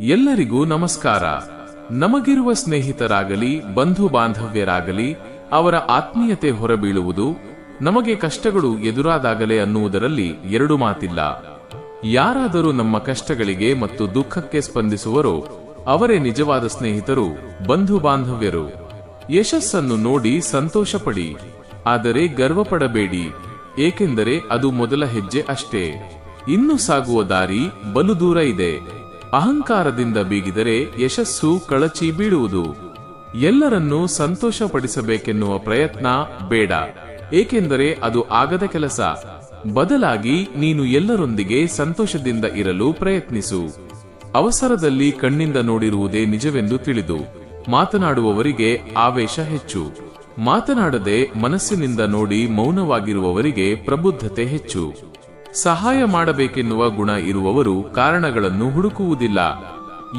ಎಲ್ಲರಿಗೂ ನಮಸ್ಕಾರ. ನಮಗಿರುವ ಸ್ನೇಹಿತರಾಗಲಿ ಬಂಧು ಬಾಂಧವ್ಯರಾಗಲಿ ಅವರ ಆತ್ಮೀಯತೆ ಹೊರಬೀಳುವುದು ನಮಗೆ ಕಷ್ಟಗಳು ಎದುರಾದಾಗಲೇ ಅನ್ನುವುದರಲ್ಲಿ ಎರಡು ಮಾತಿಲ್ಲ. ಯಾರಾದರೂ ನಮ್ಮ ಕಷ್ಟಗಳಿಗೆ ಮತ್ತು ದುಃಖಕ್ಕೆ ಸ್ಪಂದಿಸುವರೋ, ಅವರೇ ನಿಜವಾದ ಸ್ನೇಹಿತರು ಬಂಧು ಬಾಂಧವ್ಯರು ಯಶಸ್ಸನ್ನು ನೋಡಿ ಸಂತೋಷಪಡಿ. ಆದರೆ ಗರ್ವಪಡಬೇಡಿ. ಏಕೆಂದರೆ ಅದು ಮೊದಲ ಹೆಜ್ಜೆ ಅಷ್ಟೇ. ಇನ್ನು ಸಾಗುವ ದಾರಿ ಬಲು ದೂರ ಇದೆ. ಅಹಂಕಾರದಿಂದ ಬೀಗಿದರೆ ಯಶಸ್ಸು ಕಳಚಿ ಬೀಳುವುದು. ಎಲ್ಲರನ್ನೂ ಸಂತೋಷಪಡಿಸಬೇಕೆನ್ನುವ ಪ್ರಯತ್ನ ಬೇಡ. ಏಕೆಂದರೆ ಅದು ಆಗದ ಕೆಲಸ. ಬದಲಾಗಿ ನೀನು ಎಲ್ಲರೊಂದಿಗೆ ಸಂತೋಷದಿಂದ ಇರಲು ಪ್ರಯತ್ನಿಸು. ಅವಸರದಲ್ಲಿ ಕಣ್ಣಿಂದ ನೋಡಿರುವುದೇ ನಿಜವೆಂದು ತಿಳಿದು. ಮಾತನಾಡುವವರಿಗೆ ಆವೇಶ ಹೆಚ್ಚು. ಮಾತನಾಡದೆ ಮನಸ್ಸಿನಿಂದ ನೋಡಿ ಮೌನವಾಗಿರುವವರಿಗೆ ಪ್ರಬುದ್ಧತೆ ಹೆಚ್ಚು. ಸಹಾಯ ಮಾಡಬೇಕೆನ್ನುವ ಗುಣ ಇರುವವರು ಕಾರಣಗಳನ್ನು ಹುಡುಕುವುದಿಲ್ಲ.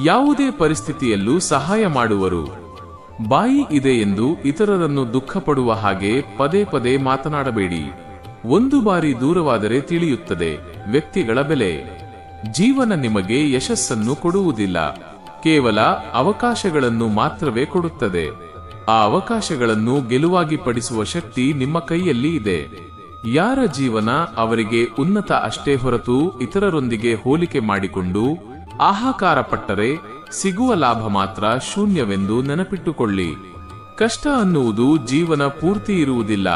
ಯಾವುದೇ ಪರಿಸ್ಥಿತಿಯಲ್ಲೂ ಸಹಾಯ ಮಾಡುವರು. ಬಾಯಿ ಇದೆ ಎಂದು ಇತರರನ್ನು ದುಃಖಪಡುವ ಹಾಗೆ ಪದೇ ಪದೇ ಮಾತನಾಡಬೇಡಿ. ಒಂದು ಬಾರಿ ದೂರವಾದರೆ ತಿಳಿಯುತ್ತದೆ. ವ್ಯಕ್ತಿಗಳ ಬೆಲೆ. ಜೀವನ ನಿಮಗೆ ಯಶಸ್ಸನ್ನು ಕೊಡುವುದಿಲ್ಲ. ಕೇವಲ ಅವಕಾಶಗಳನ್ನು ಮಾತ್ರವೇ ಕೊಡುತ್ತದೆ. ಆ ಅವಕಾಶಗಳನ್ನು ಗೆಲುವಾಗಿ ಪಡಿಸುವ ಶಕ್ತಿ ನಿಮ್ಮ ಕೈಯಲ್ಲಿ ಇದೆ. ಯಾರ ಜೀವನ ಅವರಿಗೆ ಉನ್ನತ ಅಷ್ಟೇ ಹೊರತು ಇತರರೊಂದಿಗೆ ಹೋಲಿಕೆ ಮಾಡಿಕೊಂಡು ಆಹಾಕಾರ ಪಟ್ಟರೆ ಸಿಗುವ ಲಾಭ ಮಾತ್ರ ಶೂನ್ಯವೆಂದು ನೆನಪಿಟ್ಟುಕೊಳ್ಳಿ. ಕಷ್ಟ ಅನ್ನುವುದು ಜೀವನ ಪೂರ್ತಿ ಇರುವುದಿಲ್ಲ.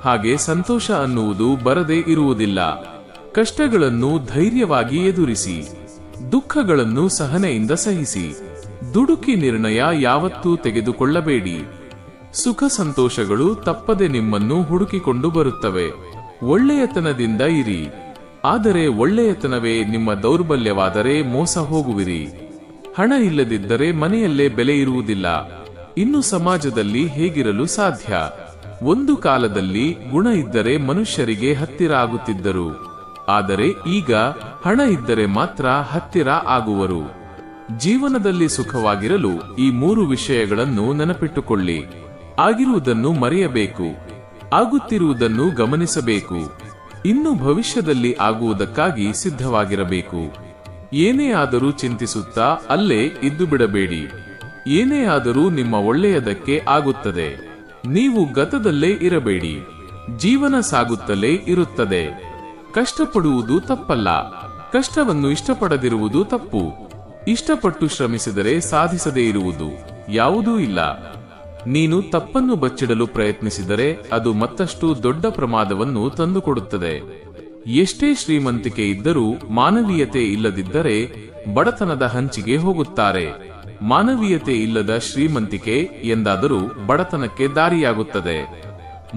ಹಾಗೆ ಸಂತೋಷ ಅನ್ನುವುದು ಬರದೇ ಇರುವುದಿಲ್ಲ. ಕಷ್ಟಗಳನ್ನು ಧೈರ್ಯವಾಗಿ ಎದುರಿಸಿ. ದುಃಖಗಳನ್ನು ಸಹನೆಯಿಂದ ಸಹಿಸಿ. ದುಡುಕಿ ನಿರ್ಣಯ ಯಾವತ್ತೂ ತೆಗೆದುಕೊಳ್ಳಬೇಡಿ. ಸುಖ ಸಂತೋಷಗಳು ತಪ್ಪದೆ ನಿಮ್ಮನ್ನು ಹುಡುಕಿಕೊಂಡು ಬರುತ್ತವೆ. ಒಳ್ಳೆಯತನದಿಂದ ಇರಿ. ಆದರೆ ಒಳ್ಳೆಯತನವೇ ನಿಮ್ಮ ದೌರ್ಬಲ್ಯವಾದರೆ ಮೋಸ ಹೋಗುವಿರಿ. ಹಣ ಇಲ್ಲದಿದ್ದರೆ ಮನೆಯಲ್ಲೇ ಬೆಲೆ ಇರುವುದಿಲ್ಲ. ಇನ್ನು ಸಮಾಜದಲ್ಲಿ ಹೇಗಿರಲು ಸಾಧ್ಯ? ಒಂದು ಕಾಲದಲ್ಲಿ ಗುಣ ಇದ್ದರೆ ಮನುಷ್ಯರಿಗೆ ಹತ್ತಿರ ಆಗುತ್ತಿದ್ದರು. ಆದರೆ ಈಗ ಹಣ ಇದ್ದರೆ ಮಾತ್ರ ಹತ್ತಿರ ಆಗುವರು. ಜೀವನದಲ್ಲಿ ಸುಖವಾಗಿರಲು ಈ ಮೂರು ವಿಷಯಗಳನ್ನು ನೆನಪಿಟ್ಟುಕೊಳ್ಳಿ. ಆಗಿರುವುದನ್ನು ಮರೆಯಬೇಕು, ಆಗುತ್ತಿರುವುದನ್ನು ಗಮನಿಸಬೇಕು, ಇನ್ನು ಭವಿಷ್ಯದಲ್ಲಿ ಆಗುವುದಕ್ಕಾಗಿ ಸಿದ್ಧವಾಗಿರಬೇಕು. ಏನೇ ಆದರೂ ಚಿಂತಿಸುತ್ತಾ ಅಲ್ಲೇ ಇದ್ದು ಬಿಡಬೇಡಿ. ಏನೇ ಆದರೂ ನಿಮ್ಮ ಒಳ್ಳೆಯದಕ್ಕೆ ಆಗುತ್ತದೆ. ನೀವು ಗತದಲ್ಲೇ ಇರಬೇಡಿ. ಜೀವನ ಸಾಗುತ್ತಲೇ ಇರುತ್ತದೆ. ಕಷ್ಟಪಡುವುದು ತಪ್ಪಲ್ಲ. ಕಷ್ಟವನ್ನು ಇಷ್ಟಪಡದಿರುವುದು ತಪ್ಪು. ಇಷ್ಟಪಟ್ಟು ಶ್ರಮಿಸಿದರೆ ಸಾಧಿಸದೇ ಇರುವುದು ಯಾವುದೂ ಇಲ್ಲ. ನೀನು ತಪ್ಪನ್ನು ಬಚ್ಚಿಡಲು ಪ್ರಯತ್ನಿಸಿದರೆ ಅದು ಮತ್ತಷ್ಟು ದೊಡ್ಡ ಪ್ರಮಾದವನ್ನು ತಂದುಕೊಡುತ್ತದೆ. ಎಷ್ಟೇ ಶ್ರೀಮಂತಿಕೆ ಇದ್ದರೂ ಮಾನವೀಯತೆ ಇಲ್ಲದಿದ್ದರೆ ಬಡತನದ ಹಂಚಿಗೆ ಹೋಗುತ್ತಾರೆ. ಮಾನವೀಯತೆ ಇಲ್ಲದ ಶ್ರೀಮಂತಿಕೆ ಎಂದಾದರೂ ಬಡತನಕ್ಕೆ ದಾರಿಯಾಗುತ್ತದೆ.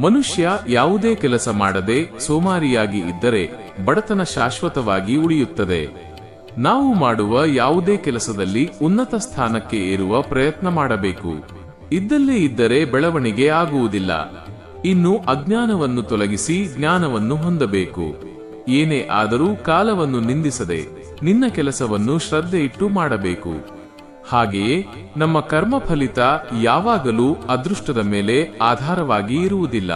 ಮನುಷ್ಯ ಯಾವುದೇ ಕೆಲಸ ಮಾಡದೆ ಸೋಮಾರಿಯಾಗಿ ಇದ್ದರೆ ಬಡತನ ಶಾಶ್ವತವಾಗಿ ಉಳಿಯುತ್ತದೆ. ನಾವು ಮಾಡುವ ಯಾವುದೇ ಕೆಲಸದಲ್ಲಿ ಉನ್ನತ ಸ್ಥಾನಕ್ಕೆ ಏರುವ ಪ್ರಯತ್ನ ಮಾಡಬೇಕು. ಇದ್ದಲ್ಲೇ ಇದ್ದರೆ ಬೆಳವಣಿಗೆ ಆಗುವುದಿಲ್ಲ. ಇನ್ನು ಅಜ್ಞಾನವನ್ನು ತೊಲಗಿಸಿ ಜ್ಞಾನವನ್ನು ಹೊಂದಬೇಕು. ಏನೇ ಆದರೂ ಕಾಲವನ್ನು ನಿಂದಿಸದೆ ನಿನ್ನ ಕೆಲಸವನ್ನು ಶ್ರದ್ಧೆ ಇಟ್ಟು ಮಾಡಬೇಕು. ಹಾಗೆಯೇ ನಮ್ಮ ಕರ್ಮ ಫಲಿತ ಯಾವಾಗಲೂ ಅದೃಷ್ಟದ ಮೇಲೆ ಆಧಾರವಾಗಿ ಇರುವುದಿಲ್ಲ.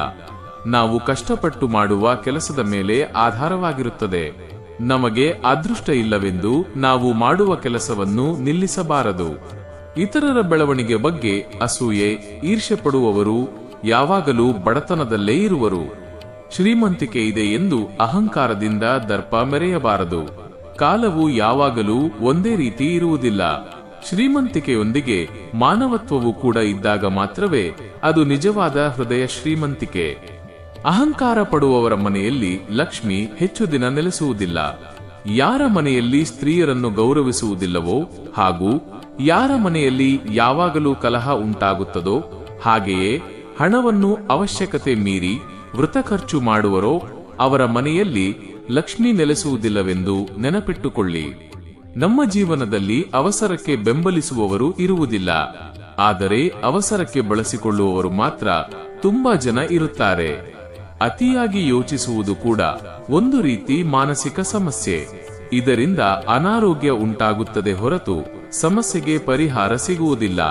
ನಾವು ಕಷ್ಟಪಟ್ಟು ಮಾಡುವ ಕೆಲಸದ ಮೇಲೆ ಆಧಾರವಾಗಿರುತ್ತದೆ. ನಮಗೆ ಅದೃಷ್ಟ ಇಲ್ಲವೆಂದು ನಾವು ಮಾಡುವ ಕೆಲಸವನ್ನು ನಿಲ್ಲಿಸಬಾರದು. ಇತರರ ಬೆಳವಣಿಗೆ ಬಗ್ಗೆ ಅಸೂಯೆ ಈರ್ಷೆ ಪಡುವವರು ಯಾವಾಗಲೂ ಬಡತನದಲ್ಲೇ ಇರುವರು. ಶ್ರೀಮಂತಿಕೆ ಇದೆ ಎಂದು ಅಹಂಕಾರದಿಂದ ದರ್ಪ ಮೆರೆಯಬಾರದು. ಕಾಲವು ಯಾವಾಗಲೂ ಒಂದೇ ರೀತಿ ಇರುವುದಿಲ್ಲ. ಶ್ರೀಮಂತಿಕೆಯೊಂದಿಗೆ ಮಾನವತ್ವವು ಕೂಡ ಇದ್ದಾಗ ಮಾತ್ರವೇ ಅದು ನಿಜವಾದ ಹೃದಯ ಶ್ರೀಮಂತಿಕೆ. ಅಹಂಕಾರ ಪಡುವವರ ಮನೆಯಲ್ಲಿ ಲಕ್ಷ್ಮಿ ಹೆಚ್ಚು ದಿನ ನೆಲೆಸುವುದಿಲ್ಲ. ಯಾರ ಮನೆಯಲ್ಲಿ ಸ್ತ್ರೀಯರನ್ನು ಗೌರವಿಸುವುದಿಲ್ಲವೋ ಹಾಗೂ ಯಾರ ಮನೆಯಲ್ಲಿ ಯಾವಾಗಲೂ ಕಲಹ ಉಂಟಾಗುತ್ತದೋ, ಹಾಗೆಯೇ ಹಣವನ್ನು ಅವಶ್ಯಕತೆ ಮೀರಿ ವೃತ ಖರ್ಚು ಮಾಡುವರೋ ಅವರ ಮನೆಯಲ್ಲಿ ಲಕ್ಷ್ಮಿ ನೆಲೆಸುವುದಿಲ್ಲವೆಂದು ನೆನಪಿಟ್ಟುಕೊಳ್ಳಿ. ನಮ್ಮ ಜೀವನದಲ್ಲಿ ಅವಸರಕ್ಕೆ ಬೆಂಬಲಿಸುವವರು ಇರುವುದಿಲ್ಲ. ಆದರೆ ಅವಸರಕ್ಕೆ ಬಳಸಿಕೊಳ್ಳುವವರು ಮಾತ್ರ ತುಂಬಾ ಜನ ಇರುತ್ತಾರೆ. ಅತಿಯಾಗಿ ಯೋಚಿಸುವುದು ಕೂಡ ಒಂದು ರೀತಿ ಮಾನಸಿಕ ಸಮಸ್ಯೆ. ಇದರಿಂದ ಅನಾರೋಗ್ಯ ಉಂಟಾಗುತ್ತದೆ ಹೊರತು ಸಮಸ್ಯೆಗೆ ಪರಿಹಾರ ಸಿಗುವುದಿಲ್ಲ.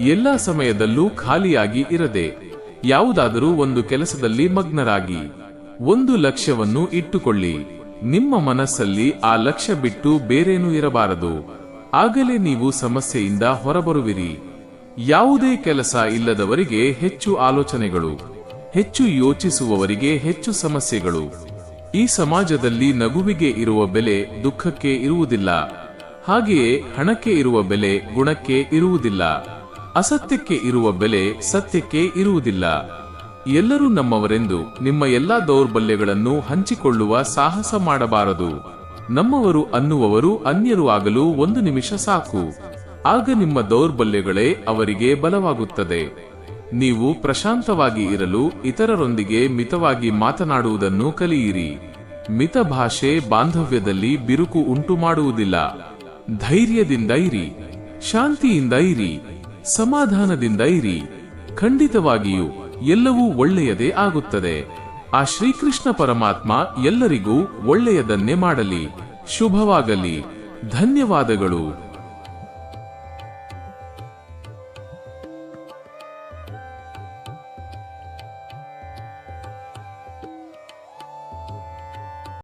ಎಲ್ಲ ಸಮಯದಲ್ಲೂ ಖಾಲಿಯಾಗಿ ಇರದೆ, ಯಾವುದಾದರೂ ಒಂದು ಕೆಲಸದಲ್ಲಿ ಮಗ್ನರಾಗಿ. ಒಂದು ಲಕ್ಷ್ಯವನ್ನು ಇಟ್ಟುಕೊಳ್ಳಿ. ನಿಮ್ಮ ಮನಸ್ಸಲ್ಲಿ ಆ ಲಕ್ಷ್ಯ ಬಿಟ್ಟು ಬೇರೇನೂ ಇರಬಾರದು. ಆಗಲೇ ನೀವು ಸಮಸ್ಯೆಯಿಂದ ಹೊರಬರುವಿರಿ. ಯಾವುದೇ ಕೆಲಸ ಇಲ್ಲದವರಿಗೆ ಹೆಚ್ಚು ಆಲೋಚನೆಗಳು. ಹೆಚ್ಚು ಯೋಚಿಸುವವರಿಗೆ ಹೆಚ್ಚು ಸಮಸ್ಯೆಗಳು. ಈ ಸಮಾಜದಲ್ಲಿ ನಗುವಿಗೆ ಇರುವ ಬೆಲೆ ದುಃಖಕ್ಕೆ ಇರುವುದಿಲ್ಲ. ಹಾಗೆಯೇ ಹಣಕ್ಕೆ ಇರುವ ಬೆಲೆ ಗುಣಕ್ಕೆ ಇರುವುದಿಲ್ಲ. ಅಸತ್ಯಕ್ಕೆ ಇರುವ ಬೆಲೆ ಸತ್ಯಕ್ಕೆ ಇರುವುದಿಲ್ಲ. ಎಲ್ಲರೂ ನಮ್ಮವರೆಂದು ನಿಮ್ಮ ಎಲ್ಲಾ ದೌರ್ಬಲ್ಯಗಳನ್ನು ಹಂಚಿಕೊಳ್ಳುವ ಸಾಹಸ ಮಾಡಬಾರದು. ನಮ್ಮವರು ಅನ್ನುವವರು ಅನ್ಯರು ಆಗಲು ಒಂದು ನಿಮಿಷ ಸಾಕು. ಆಗ ನಿಮ್ಮ ದೌರ್ಬಲ್ಯಗಳೇ ಅವರಿಗೆ ಬಲವಾಗುತ್ತದೆ. ನೀವು ಪ್ರಶಾಂತವಾಗಿ ಇರಲು ಇತರರೊಂದಿಗೆ ಮಿತವಾಗಿ ಮಾತನಾಡುವುದನ್ನು ಕಲಿಯಿರಿ. ಮಿತ ಭಾಷೆ ಬಾಂಧವ್ಯದಲ್ಲಿ ಬಿರುಕು ಉಂಟು ಮಾಡುವುದಿಲ್ಲ ಧೈರ್ಯದಿಂದ ಇರಿ. ಶಾಂತಿಯಿಂದ ಇರಿ. ಸಮಾಧಾನದಿಂದ ಇರಿ. ಖಂಡಿತವಾಗಿಯೂ ಎಲ್ಲವೂ ಒಳ್ಳೆಯದೇ ಆಗುತ್ತದೆ. ಆ ಶ್ರೀಕೃಷ್ಣ ಪರಮಾತ್ಮ ಎಲ್ಲರಿಗೂ ಒಳ್ಳೆಯದನ್ನೇ ಮಾಡಲಿ. ಶುಭವಾಗಲಿ. ಧನ್ಯವಾದಗಳು.